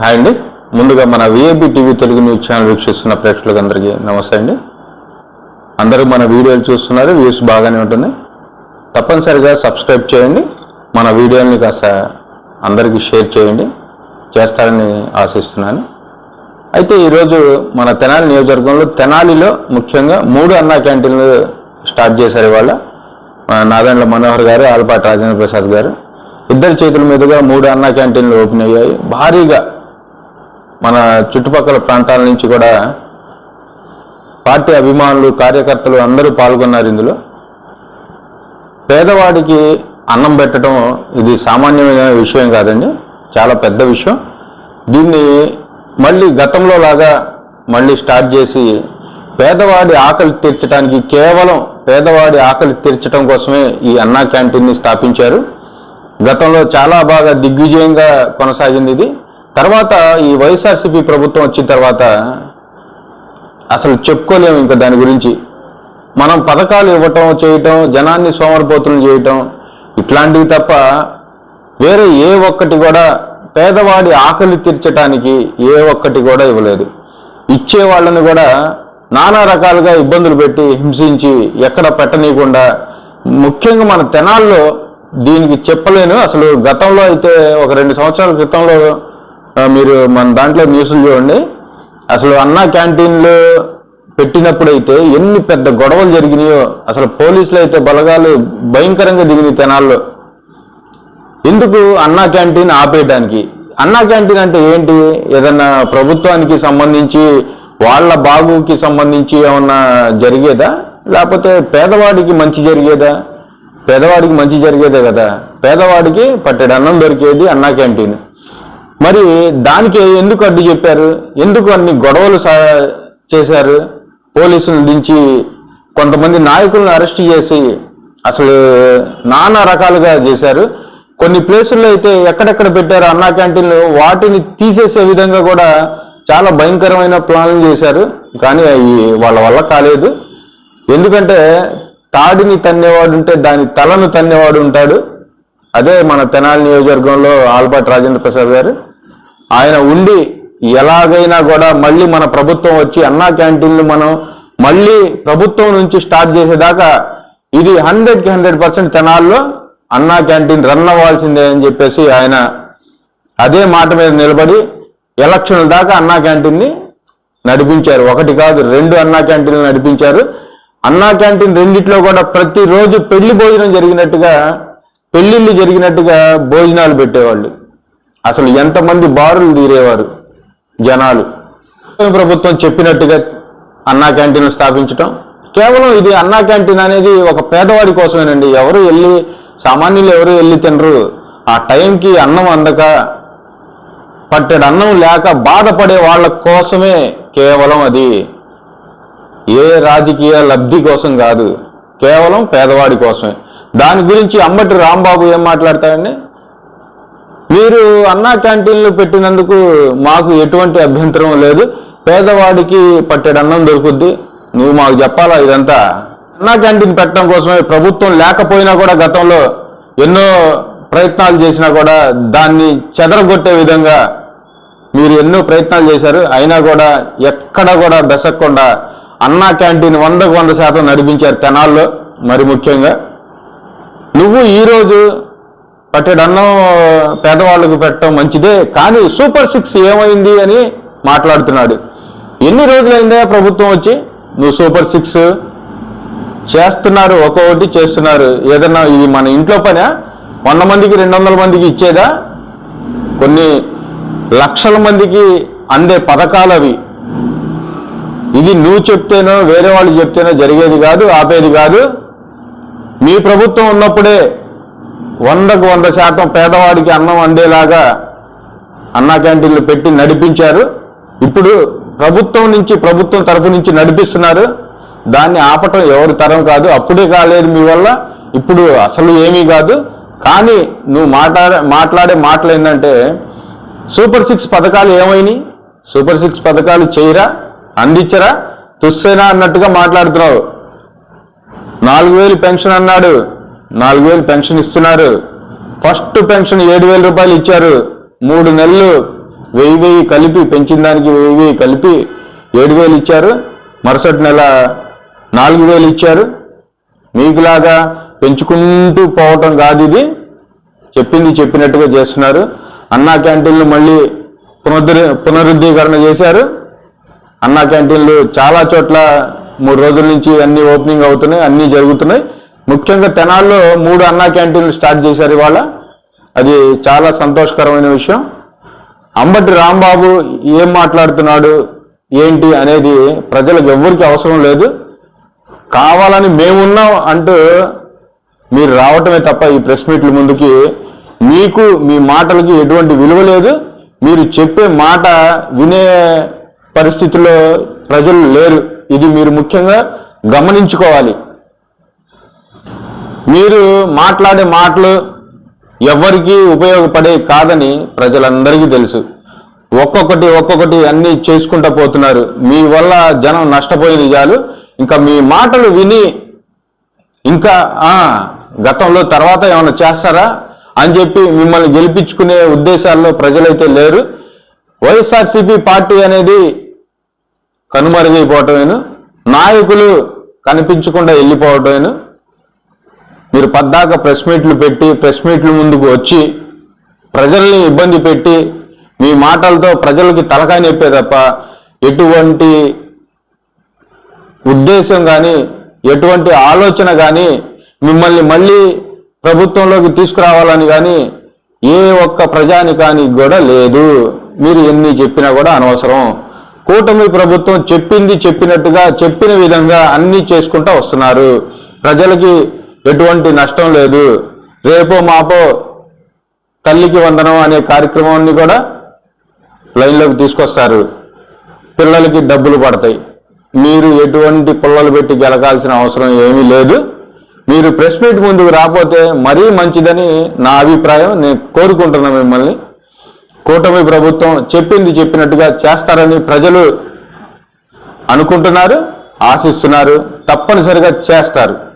Hi అండి. ముందుగా మన VAB TV Telugu news channel వీక్షిస్తున్న ప్రేక్షకులందరికీ నమస్తే అండి. అందరూ మన వీడియోలు చూస్తున్నారు వ్యూస్ బాగానే ఉంటున్నాయి. తప్పనిసరిగా సబ్స్క్రైబ్ చేయండి. మన వీడియోని కాస్త అందరికీ షేర్ చేయండి. చేస్తారని ఆశిస్తున్నాను. అయితే ఈరోజు మన తెనాలి నియోజకవర్గంలో తెనాలిలో ముఖ్యంగా మూడు అన్నా క్యాంటీన్లు స్టార్ట్ చేశారు ఇవాళ. మన మనోహర్ గారు ఆల్పాటి రాజేంద్ర ప్రసాద్ గారు. ఇద్దరి చేతుల మీదుగా మూడు అన్నా క్యాంటీన్లు ఓపెన్ అయ్యాయి. భారీగా మన చుట్టుపక్కల ప్రాంతాల నుంచి కూడా పార్టీ అభిమానులు కార్యకర్తలు అందరూ పాల్గొన్నారు ఇందులో. పేదవాడికి అన్నం పెట్టడం ఇది సామాన్యమైన విషయం కాదండి. చాలా పెద్ద విషయం. దీన్ని మళ్ళీ గతంలో లాగా మళ్ళీ స్టార్ట్ చేసి పేదవాడి ఆకలి తీర్చడానికి కేవలం పేదవాడి ఆకలి తీర్చడం కోసమే ఈ అన్నా క్యాంటీన్ని స్థాపించారు. గతంలో చాలా బాగా దిగ్విజయంగా కొనసాగింది ఇది. తర్వాత ఈ వైఎస్ఆర్సీపీ ప్రభుత్వం వచ్చిన తర్వాత అసలు చెప్పుకోలేము ఇంకా దాని గురించి. మనం పథకాలు ఇవ్వటం చేయటం జనాన్ని సోమరిపోతులు చేయటం ఇట్లాంటివి తప్ప వేరే ఏ ఒక్కటి కూడా పేదవాడి ఆకలి తీర్చడానికి ఏ ఒక్కటి కూడా ఇవ్వలేదు. ఇచ్చే వాళ్ళని కూడా నానా రకాలుగా ఇబ్బందులు పెట్టి హింసించి ఎక్కడ పెట్టనీయకుండా ముఖ్యంగా మన తెనాల్లో దీనికి చెప్పలేను. అసలు గతంలో అయితే ఒక రెండు సంవత్సరాల క్రితంలో మీరు మన దాంట్లో న్యూస్లు చూడండి. అసలు అన్నా క్యాంటీన్లు పెట్టినప్పుడైతే ఎన్ని పెద్ద గొడవలు జరిగినాయో అసలు పోలీసులు అయితే బలగాలు భయంకరంగా దిగినాయి తెనాల్లో. ఎందుకు అన్నా క్యాంటీన్ ఆపేయడానికి అన్నా క్యాంటీన్ అంటే ఏంటి? ఏదన్నా ప్రభుత్వానికి సంబంధించి వాళ్ళ బాగుకి సంబంధించి ఏమన్నా జరిగేదా? లేకపోతే పేదవాడికి మంచి జరిగేదా? పేదవాడికి మంచి జరిగేదే కదా. పేదవాడికి పట్టెడు అన్నం దొరికేది అన్నా క్యాంటీన్. మరి దానికి ఎందుకు అడ్డు చెప్పారు? ఎందుకు అన్ని గొడవలు సా- చేశారు? పోలీసులు దించి కొంతమంది నాయకులను అరెస్ట్ చేసి అసలు నానా రకాలుగా చేశారు. కొన్ని ప్లేసుల్లో అయితే ఎక్కడెక్కడ పెట్టారు? అన్నా క్యాంటీన్లు వాటిని తీసేసే విధంగా కూడా చాలా భయంకరమైన ప్లాన్లు చేశారు. కానీ అవి వాళ్ళ వల్ల కాలేదు. ఎందుకంటే తాడిని తన్నేవాడు ఉంటే దాని తలను తన్నేవాడు ఉంటాడు. అదే మన తెనాలి నియోజకవర్గంలో ఆల్పాటి రాజేంద్ర ప్రసాద్ గారు. ఆయన ఉండి ఎలాగైనా కూడా మళ్ళీ మన ప్రభుత్వం వచ్చి అన్నా క్యాంటీన్లు మనం మళ్ళీ ప్రభుత్వం నుంచి స్టార్ట్ చేసేదాకా ఇది హండ్రెడ్కి హండ్రెడ్ పర్సెంట్ తెనాల్లో అన్నా క్యాంటీన్ రన్ అవ్వాల్సిందే అని చెప్పేసి ఆయన అదే మాట మీద నిలబడి ఎలక్షన్ల దాకా అన్నా క్యాంటీన్ని నడిపించారు. ఒకటి కాదు రెండు అన్నా క్యాంటీన్లు నడిపించారు. అన్నా క్యాంటీన్ రెండిట్లో కూడా ప్రతిరోజు పెళ్ళి భోజనం జరిగినట్టుగా పెళ్ళిళ్ళు జరిగినట్టుగా భోజనాలు పెట్టేవాళ్ళు. అసలు ఎంతమంది బారులు తీరేవారు జనాలు? ప్రభుత్వం చెప్పినట్టుగా అన్నా క్యాంటీన్ స్థాపించటం. కేవలం ఇది అన్నా క్యాంటీన్ అనేది ఒక పేదవాడి కోసమేనండి. ఎవరు వెళ్ళి సామాన్యులు ఎవరు వెళ్ళి తినరు. ఆ టైంకి అన్నం అందక పట్టెడు అన్నం లేక బాధపడే వాళ్ళ కోసమే కేవలం అది. ఏ రాజకీయ లబ్ధి కోసం కాదు కేవలం పేదవాడి కోసమే. దాని గురించి అమ్మటి రాంబాబు ఏం మాట్లాడతాడండి? మీరు అన్నా క్యాంటీన్లు పెట్టినందుకు మాకు ఎటువంటి అభ్యంతరం లేదు. పేదవాడికి పట్టెడు అన్నం దొరుకుద్ది. నువ్వు మాకు చెప్పాలా ఇదంతా? అన్నా క్యాంటీన్ పెట్టడం కోసమే ప్రభుత్వం లేకపోయినా కూడా గతంలో ఎన్నో ప్రయత్నాలు చేసినా కూడా దాన్ని చెదరగొట్టే విధంగా మీరు ఎన్నో ప్రయత్నాలు చేశారు. అయినా కూడా ఎక్కడ కూడా దశకుండా అన్నా క్యాంటీన్ వందకు వంద శాతం నడిపించారు తెనాల్లో. మరి ముఖ్యంగా నువ్వు ఈరోజు పట్టెడు పేదవాళ్ళకు పెట్టడం మంచిదే కానీ సూపర్ సిక్స్ ఏమైంది అని మాట్లాడుతున్నాడు. ఎన్ని రోజులైందా ప్రభుత్వం వచ్చి నువ్వు సూపర్ సిక్స్ చేస్తున్నారు ఒక్కొక్కటి చేస్తున్నారు. ఏదన్నా ఇది మన ఇంట్లో పనే? వంద మందికి రెండు వందల మందికి ఇచ్చేదా? కొన్ని లక్షల మందికి అందే పథకాలు అవి. ఇది నువ్వు చెప్తేనో వేరే వాళ్ళు చెప్తేనో జరిగేది కాదు ఆపేది కాదు. మీ ప్రభుత్వం ఉన్నప్పుడే వందకు వంద శాతం పేదవాడికి అన్నం అందేలాగా అన్నా క్యాంటీన్లు పెట్టి నడిపించారు. ఇప్పుడు ప్రభుత్వం నుంచి ప్రభుత్వం తరఫు నుంచి నడిపిస్తున్నారు. దాన్ని ఆపటం ఎవరి తరం కాదు. అప్పుడే కాలేదు మీ వల్ల. ఇప్పుడు అసలు ఏమీ కాదు. కానీ నువ్వు మాట్లాడే మాట్లాడే మాటలు ఏంటంటే సూపర్ సిక్స్ పథకాలు ఏమైనాయి? సూపర్ సిక్స్ పథకాలు చేయరా? అందించరా? తుస్సేనా అన్నట్టుగా మాట్లాడుతున్నావు. నాలుగు వేలు పెన్షన్ అన్నాడు. నాలుగు వేలు పెన్షన్ ఇస్తున్నారు. ఫస్ట్ పెన్షన్ ఏడు వేల రూపాయలు ఇచ్చారు. మూడు నెలలు వెయ్యి వెయ్యి కలిపి పెంచిన దానికి వెయ్యి వెయ్యి కలిపి ఏడు వేలు ఇచ్చారు. మరుసటి నెల నాలుగు వేలు ఇచ్చారు. మీకులాగా పెంచుకుంటూ పోవటం కాదు ఇది. చెప్పింది చెప్పినట్టుగా చేస్తున్నారు. అన్నా క్యాంటీన్లు మళ్ళీ పునరుద్ధరి పునరుద్ధీకరణ చేశారు. అన్నా క్యాంటీన్లు చాలా చోట్ల మూడు రోజుల నుంచి అన్నీ ఓపెనింగ్ అవుతున్నాయి అన్నీ జరుగుతున్నాయి. ముఖ్యంగా తెనాల్లో మూడు అన్నా క్యాంటీన్లు స్టార్ట్ చేశారు ఇవాళ. అది చాలా సంతోషకరమైన విషయం. అంబటి రాంబాబు ఏం మాట్లాడుతున్నాడు ఏంటి అనేది ప్రజలకు ఎవ్వరికి అవసరం లేదు. కావాలని మేమున్నాం అంటూ మీరు రావటమే తప్ప ఈ ప్రెస్ మీట్ల ముందుకి మీకు మీ మాటలకి ఎటువంటి విలువ లేదు. మీరు చెప్పే మాట వినే పరిస్థితుల్లో ప్రజలు లేరు. ఇది మీరు ముఖ్యంగా గమనించుకోవాలి. మీరు మాట్లాడే మాటలు ఎవరికీ ఉపయోగపడే కాదని ప్రజలందరికీ తెలుసు. ఒక్కొక్కటి ఒక్కొక్కటి అన్నీ చేసుకుంటూ పోతున్నారు. మీ వల్ల జనం నష్టపోయే చాలు ఇంకా మీ మాటలు విని ఇంకా గతంలో తర్వాత ఏమైనా చేస్తారా అని చెప్పి మిమ్మల్ని గెలిపించుకునే ఉద్దేశాల్లో ప్రజలైతే లేరు. వైఎస్ఆర్సీపీ పార్టీ అనేది కనుమరుగైపోవటమేను. నాయకులు కనిపించకుండా వెళ్ళిపోవటమేను. మీరు పద్దాక ప్రెస్ మీట్లు పెట్టి ప్రెస్ మీట్ల ముందుకు వచ్చి ప్రజల్ని ఇబ్బంది పెట్టి మీ మాటలతో ప్రజలకి తలకాయ నొప్పే తప్ప ఎటువంటి ఉద్దేశం కానీ ఎటువంటి ఆలోచన కానీ మిమ్మల్ని మళ్ళీ ప్రభుత్వంలోకి తీసుకురావాలని కానీ ఏ ఒక్క ప్రజానికానికి కూడా లేదు. మీరు ఎన్ని చెప్పినా కూడా అనవసరం. కూటమి ప్రభుత్వం చెప్పింది చెప్పినట్టుగా చెప్పిన విధంగా అన్నీ చేసుకుంటూ వస్తున్నారు. ప్రజలకి ఎటువంటి నష్టం లేదు. రేపో మాపో తల్లికి వందనం అనే కార్యక్రమాన్ని కూడా లైన్లోకి తీసుకొస్తారు. పిల్లలకి డబ్బులు పడతాయి. మీరు ఎటువంటి పుల్లలు పెట్టి గెలకాల్సిన అవసరం ఏమీ లేదు. మీరు ప్రెస్ మీట్ ముందుకు రాకపోతే మరీ మంచిదని నా అభిప్రాయం. నేను కోరుకుంటున్నా మిమ్మల్ని. కూటమి ప్రభుత్వం చెప్పింది చెప్పినట్టుగా చేస్తారని ప్రజలు అనుకుంటున్నారు ఆశిస్తున్నారు. తప్పనిసరిగా చేస్తారు.